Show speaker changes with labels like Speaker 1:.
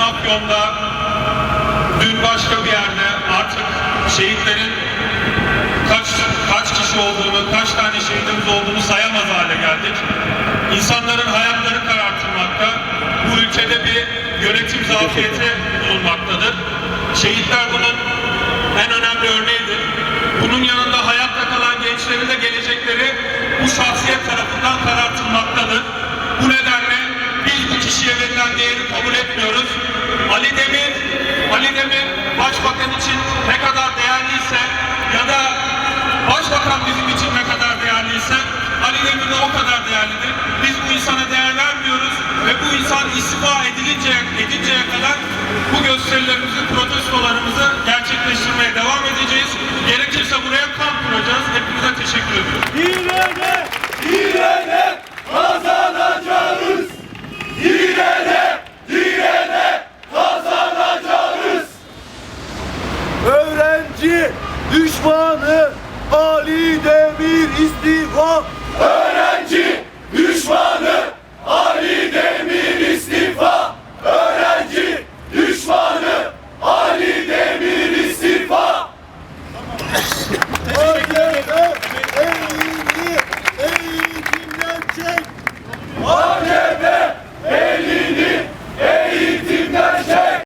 Speaker 1: Afyon'da, dün başka bir yerde artık şehitlerin kaç kaç kişi olduğunu, kaç tane şehidimiz olduğunu sayamaz hale geldik. İnsanların hayatları karartılmakta. Bu ülkede bir yönetim zafiyeti bulunmaktadır. Şehitler bunun en önemli örneğidir. Bunun yanında hayatta kalan gençlerin de gelecekleri bu şahsiyet tarafından karartılmaktadır. Bu nedenle biz bu kişiye verilen değeri kabul etmiyoruz. Demir başbakan için ne kadar değerliyse ya da başbakan bizim için ne kadar değerliyse Ali Demir de o kadar değerlidir. Biz bu insana değer vermiyoruz ve bu insan istifa edilinceye, edinceye kadar bu gösterilerimizi, protestolarımızı gerçekleştirmeye devam edeceğiz. Gerekirse buraya kamp kuracağız. Hepinize teşekkür ediyorum.
Speaker 2: Öğrenci düşmanı Ali Demir istifa. Öğrenci